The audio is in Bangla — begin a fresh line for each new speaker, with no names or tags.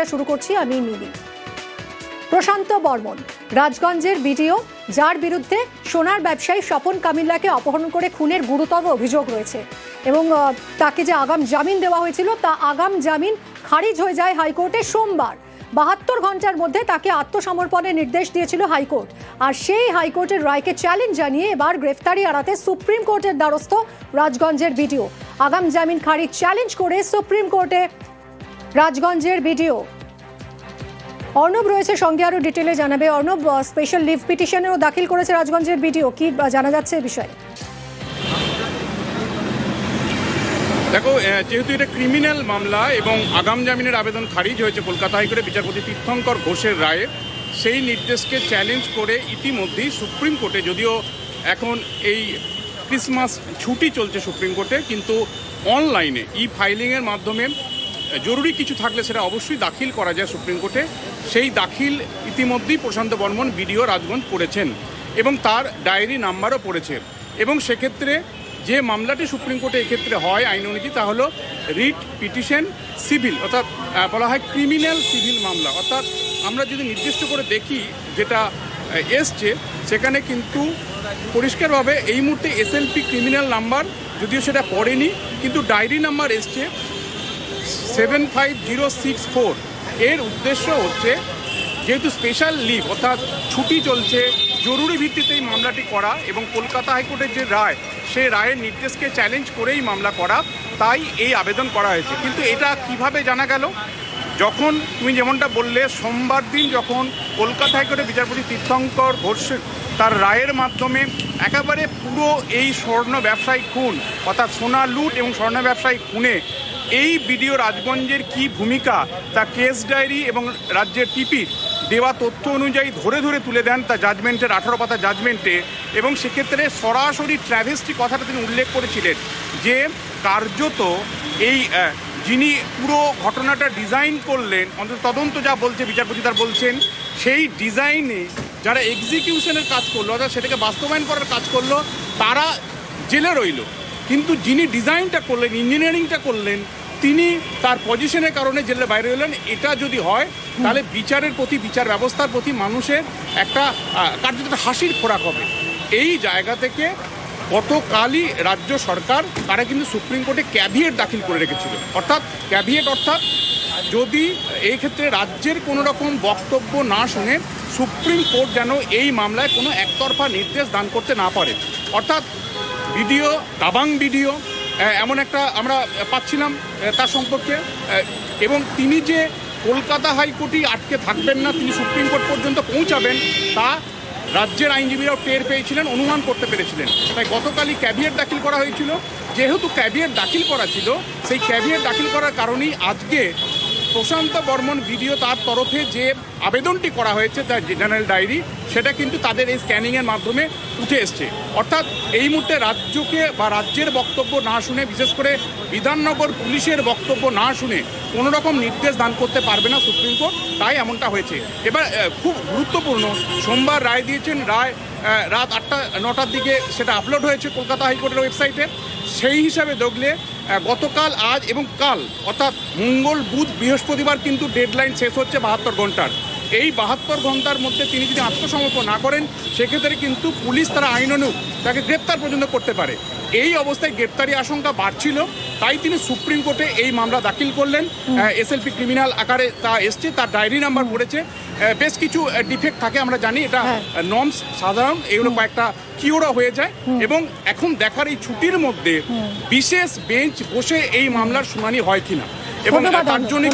খবরটা শুরু করছি, আমি মিলি। প্রশান্ত বর্মন, রাজগঞ্জের বিডিও, যার বিরুদ্ধে সোনার ব্যবসায়ী স্বপন কামিল্লাকে অপহরণ করে খুনের গুরুতর অভিযোগ রয়েছে এবং তাকে যে আগাম জামিন দেওয়া হয়েছিল, তা আগাম জামিন খারিজ হয়ে যায় হাইকোর্টে সোমবার। বাহাত্তর ঘণ্টার মধ্যে তাকে আত্মসমর্পণের নির্দেশ দিয়েছিল হাইকোর্ট। আর সেই হাইকোর্টের রায়কে চ্যালেঞ্জ জানিয়ে এবার গ্রেফতারি এড়াতে সুপ্রিম কোর্টের দ্বারস্থ রাজগঞ্জের বিডিও। আগাম জামিন খারিজ চ্যালেঞ্জ করে সুপ্রিম কোর্টে রাজগঞ্জের বিডিও। অর্ণব রয়েছে, সঙ্গে আরও ডিটেলে জানাবে অর্ণব স্পেশাল লিভ পিটিশনেও দাখিল করেছে রাজগঞ্জের বিডিও, কি জানা যাচ্ছে এ বিষয়ে?
দেখো যেহেতু এটা ক্রিমিনাল মামলা এবং আগাম জামিনের আবেদন খারিজ হয়েছে কলকাতা হাইকোর্টে, বিচারপতি তীর্থঙ্কর ঘোষের রায়ে, সেই নির্দেশকে চ্যালেঞ্জ করে ইতিমধ্যেই সুপ্রিম কোর্টে, যদিও এখন এই ক্রিসমাস ছুটি চলছে সুপ্রিম কোর্টে, কিন্তু অনলাইনে ই ফাইলিংয়ের মাধ্যমে জরুরি কিছু থাকলে সেটা অবশ্যই দাখিল করা যায় সুপ্রিম কোর্টে। সেই দাখিল ইতিমধ্যেই প্রশান্ত বর্মন বিডিও রাজগঞ্জ করেছেন এবং তার ডায়েরি নাম্বারও পড়েছে। এবং সেক্ষেত্রে যে মামলাটি সুপ্রিম কোর্টে এক্ষেত্রে হয় আইন অনুযায়ী, তা হলো রিট পিটিশন সিভিল, অর্থাৎ বলা হয় ক্রিমিনাল সিভিল মামলা। অর্থাৎ, আমরা যদি নির্দিষ্ট করে দেখি যেটা এসছে, সেখানে কিন্তু পরিষ্কারভাবে এই মুহূর্তে এসএলপি ক্রিমিনাল নাম্বার যদিও সেটা পড়েনি, কিন্তু ডায়েরি নাম্বার এসছে। Seven five zero six four. এর উদ্দেশ্য হচ্ছে, যেহেতু স্পেশাল লিভ অর্থাৎ ছুটি চলছে, জরুরি ভিত্তিতে এই মামলাটি করা এবং কলকাতা হাইকোর্টের যে রায়, সেই রায়ের নির্দেশকে চ্যালেঞ্জ করেই মামলা করা, তাই এই আবেদন করা হয়েছে। কিন্তু এটা কীভাবে জানা গেল? যখন তুমি যেমনটা বললে, সোমবার দিন যখন কলকাতা হাইকোর্টের বিচারপতি তীর্থঙ্কর ঘোষ তার রায়ের মাধ্যমে একেবারে পুরো এই স্বর্ণ ব্যবসায়ী খুন, অর্থাৎ সোনা লুট এবং স্বর্ণ ব্যবসায়ী খুনে এই বিডিও রাজগঞ্জের কি ভূমিকা, তা কেস ডায়েরি এবং রাজ্যের টিপি দেওয়া তথ্য অনুযায়ী ধরে ধরে তুলে দেন তা জাজমেন্টের আঠারো পাতা জাজমেন্টে এবং সেক্ষেত্রে সরাসরি ট্র্যাভেস্টি কথাটা তিনি উল্লেখ করেছিলেন যে কার্যত এই যিনি পুরো ঘটনাটা ডিজাইন করলেন, অন্তত তদন্ত যা বলছে, বিচারপতি তার বলছেন, সেই ডিজাইনে যারা এক্সিকিউশনের কাজ করল, অর্থাৎ সেটাকে বাস্তবায়ন করার কাজ করল, তারা জেলে রইল। কিন্তু যিনি ডিজাইনটা করলেন, ইঞ্জিনিয়ারিংটা করলেন, তিনি তার পজিশনের কারণে জেলে বাইরে হলেন। এটা যদি হয়, তাহলে বিচারের প্রতি, বিচার ব্যবস্থার প্রতি মানুষের একটা কার্যত হাসির খোরাক হবে। এই জায়গা থেকে গতকালই রাজ্য সরকার তারা কিন্তু সুপ্রিম কোর্টে ক্যাভিয়েট দাখিল করে রেখেছিল। অর্থাৎ ক্যাভিয়েট অর্থাৎ যদি এই ক্ষেত্রে রাজ্যের কোনো রকম বক্তব্য না শুনে সুপ্রিম কোর্ট যেন এই মামলায় কোনো একতরফা নির্দেশ দান করতে না পারে। অর্থাৎ ভিডিও দাবাং ভিডিও এমন একটা আমরা পাচ্ছিলাম তার সম্পর্কে এবং তিনি যে কলকাতা হাইকোর্টই আটকে থাকবেন না, তিনি সুপ্রিম কোর্ট পর্যন্ত পৌঁছাবেন, তা রাজ্যের আইনজীবীরাও টের পেয়েছিলেন, অনুমান করতে পেরেছিলেন। তাই গতকালই ক্যাভিয়েট দাখিল করা হয়েছিল। যেহেতু ক্যাভিয়েট দাখিল করা ছিল, সেই ক্যাভিয়েট দাখিল করার কারণেই আজকে প্রশান্ত বর্মন ভিডিও তার তরফে যে আবেদনটি করা হয়েছে, তার জেনারেল ডায়েরি, সেটা কিন্তু তাদের এই স্ক্যানিংয়ের মাধ্যমে উঠে এসছে। অর্থাৎ এই মুহূর্তে রাজ্যকে বা রাজ্যের বক্তব্য না শুনে, বিশেষ করে বিধাননগর পুলিশের বক্তব্য না শুনে কোনো রকম নির্দেশ দান করতে পারবে না সুপ্রিম কোর্ট, তাই এমনটা হয়েছে। এবার খুব গুরুত্বপূর্ণ, সোমবার রায় দিয়েছেন রায় রাত আটটা নটার দিকে সেটা আপলোড হয়েছে কলকাতা হাইকোর্টের ওয়েবসাইটে। সেই হিসাবে দেখলে গতকাল আজ এবং কাল অর্থাৎ মঙ্গল বুধ বৃহস্পতিবার কিন্তু ডেডলাইন শেষ হচ্ছে বাহাত্তর ঘণ্টার। এই বাহাত্তর ঘণ্টার মধ্যে তিনি যদি আত্মসমর্পণ না করেন সেক্ষেত্রে কিন্তু পুলিশ তারা আইনানুগ তাকে গ্রেপ্তার পর্যন্ত করতে পারে। এই অবস্থায় গ্রেপ্তারি আশঙ্কা বাড়ছিল তাই তিনি সুপ্রিম কোর্টে এই মামলা দাখিল করলেন। এসএলপি ক্রিমিনাল আকারে তা এসছে তার ডায়েরি নাম্বার পড়েছে। বেশ কিছু ডিফেক্ট থাকে আমরা জানি। এটা
হ্যাঁ।
নর্মস সাধারণ এগুলো কয়েকটা কিওরা হয়ে যায়। এবং এখন দেখার এই ছুটির মধ্যে বিশেষ বেঞ্চ বসে এই মামলার শুনানি হয় কিনা? এবং তার জন্য